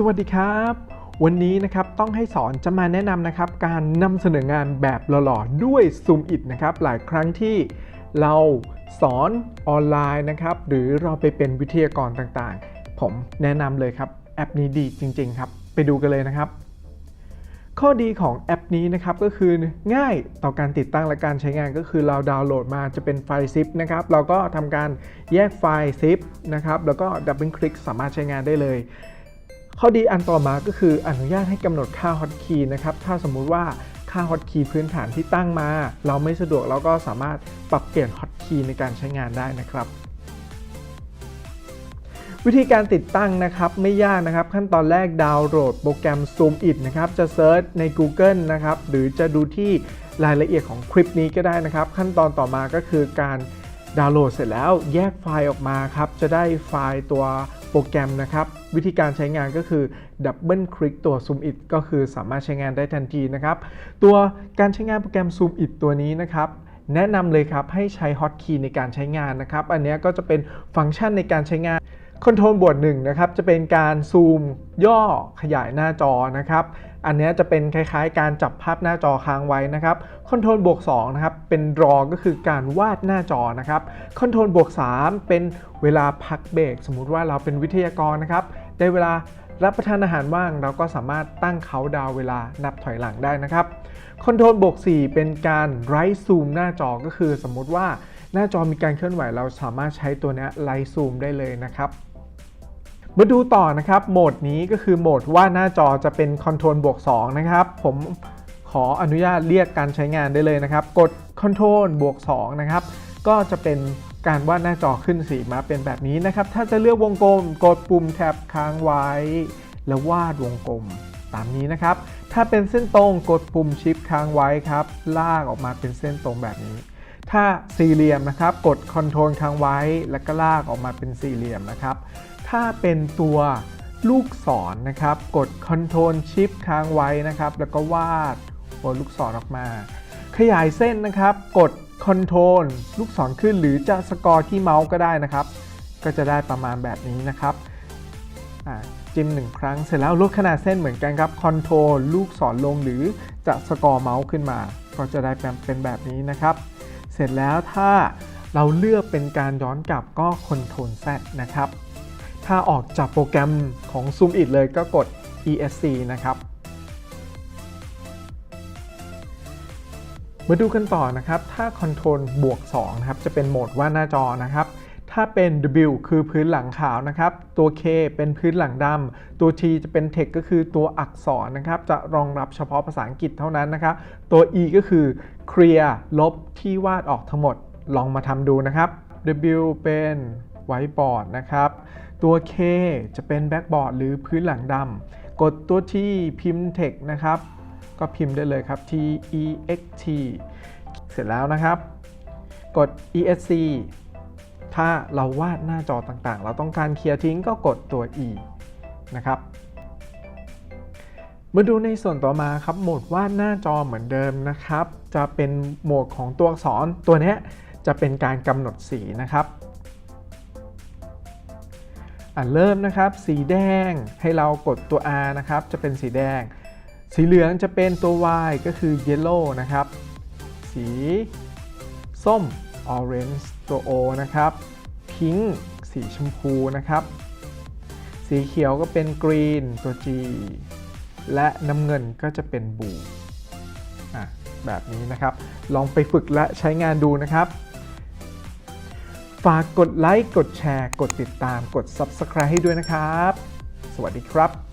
สวัสดีครับ วันนี้นะครับต้องให้สอนจะมาแนะนำนะครับ การนำเสนองานแบบหล่อๆด้วย Zoom It นะครับ หลายครั้งที่เราสอนออนไลน์นะครับ หรือเราไปเป็นวิทยากรต่างๆ ผมแนะนำเลยครับแอปนี้ดีจริง ๆ ครับ ไปดูกันเลยนะครับ ข้อดีของแอปนี้นะครับก็คือง่ายต่อการติดตั้งและการใช้งานก็คือเราดาวน์โหลดมาจะเป็นไฟล์ zip นะครับ เราก็ทำการแยกไฟล์ zip นะครับแล้วก็ดับเบิลคลิกสามารถใช้งานได้เลย ข้อดีอันต่อมาก็คืออนุญาตให้กำหนดค่าฮอตคีย์นะครับ ถ้าสมมุติว่าค่าฮอตคีย์พื้นฐานที่ตั้งมา เราไม่สะดวกเราก็สามารถปรับเปลี่ยนฮอตคีย์ในการใช้งานได้นะครับ วิธีการติดตั้งนะครับไม่ยากนะครับ ขั้นตอนแรกดาวน์โหลดโปรแกรม Zoom It นะครับจะเซิร์ชใน Google นะครับหรือจะดูที่รายละเอียดของคลิปนี้ก็ได้นะครับ ขั้นตอนต่อมาก็คือการดาวน์โหลดเสร็จแล้วแยกไฟล์ออกมาครับจะได้ไฟล์ตัว โปรแกรมนะครับ วิธีการใช้งานก็คือดับเบิลคลิกตัว Zoom It ก็คือสามารถใช้งานได้ทันทีนะครับ ตัวการใช้งานโปรแกรม Zoom It ตัวนี้นะครับแนะนำเลยครับให้ใช้ฮอตคีย์ในการใช้งานนะครับ อันนี้ก็จะเป็นฟังก์ชันในการใช้งาน คอนโทรลบวกหนึ่งนะครับจะเป็นการซูมย่อขยายหน้าจอนะครับ อันนี้จะเป็นคล้ายๆ การจับภาพหน้าจอค้างไว้นะครับคอนโทรลบวก2นะครับเป็นรอก็คือการวาดหน้าจอนะครับคอนโทรลบวก3เป็นเวลาพักเบรกสมมุติว่าเราเป็นวิทยากรนะครับได้เวลารับประทานอาหารว่างเราก็สามารถตั้งเขาดาวเวลานับถอยหลังได้นะครับคอนโทรลบวก4เป็นการไร้ซูมหน้าจอก็คือสมมุติว่าหน้าจอมีการเคลื่อนไหวเราสามารถใช้ตัวนี้ไลซูมได้เลยนะครับ มาดูต่อนะครับ โหมดนี้ก็คือโหมดว่าหน้าจอจะเป็นคอนโทรลบวก2นะครับ ผมขออนุญาตเรียกการใช้งานได้เลยนะครับ กดคอนโทรลบวก2นะครับ ก็จะเป็นการวาดหน้าจอขึ้นสีมาเป็นแบบนี้นะครับ ถ้าจะเลือกวงกลม กดปุ่มแท็บค้างไว้ แล้ววาดวงกลมตามนี้นะครับ ถ้าเป็นเส้นตรงกดปุ่มชิปค้างไว้ครับ ลากออกมาเป็นเส้นตรงแบบนี้ ถ้าสี่เหลี่ยมนะครับ กดคอนโทรลค้างไว้ แล้วก็ลากออกมาเป็นสี่เหลี่ยมนะครับ ถ้าเป็นตัวลูกศรนนะครับ กด Ctrl Shift ค้างไว้นะครับ แล้วก็วาดตัวลูกศรออกมา ขยายเส้นนะครับ กด Ctrl ลูกศรขึ้นหรือจะสกอร์ที่เมาส์ก็ได้นะครับ ก็จะได้ประมาณแบบนี้นะครับจิ้มหนึ่งครั้งเสร็จแล้วลดขนาดเส้นเหมือนกันครับ Ctrl ลูกศรลงหรือจะสกอร์เมาส์ขึ้นมา ก็จะได้เป็นแบบนี้นะครับ เสร็จแล้วถ้าเราเลือกเป็นการย้อนกลับก็ Ctrl Z นะครับ ถ้าออกจากโปรแกรมของ Zoom It เลยก็กด ESC นะครับ มาดูกันต่อนะครับ ถ้า Control บวก2นะครับ จะเป็นโหมดว่าหน้าจอนะครับ ถ้าเป็น W คือพื้นหลังขาวนะครับ ตัว K เป็นพื้นหลังดำตัว T จะเป็น Text ก็คือตัวอักษรนะครับ จะรองรับเฉพาะภาษาอังกฤษเท่านั้นนะครับ ตัว E ก็คือ Clear ลบที่วาดออกทั้งหมด ลองมาทำดูนะครับ W เป็น ไวท์บอร์ดนะครับ ตัว K จะเป็นแบ็กบอร์ดหรือพื้นหลังดำกดตัว T พิมพ์ text นะครับ ก็พิมพ์ได้เลยครับ T E X T เสร็จแล้วนะครับ กด ESC ถ้าเราวาดหน้าจอต่างๆ เราต้องการเคลียร์ทิ้งก็กดตัว E นะครับมาดูในส่วนต่อมาครับโหมดวาดหน้าจอเหมือนเดิมนะครับ จะเป็นโหมดของตัวอักษรตัวนี้จะเป็นการกำหนดสีนะครับ อะเริ่มนะครับ สีแดงให้เรากดตัว R นะครับ จะเป็นสีแดง สีเหลืองจะเป็นตัว Y ก็คือ yellow นะครับ สีส้ม orange ตัว O นะครับ pink สีชมพูนะครับ สีเขียวก็เป็น green ตัว G และน้ำเงินก็จะเป็น blue อะแบบนี้นะครับ ลองไปฝึกและใช้งานดูนะครับ ฝากกดไลค์ กดแชร์ กดติดตาม กด Subscribe ให้ด้วยนะครับ สวัสดีครับ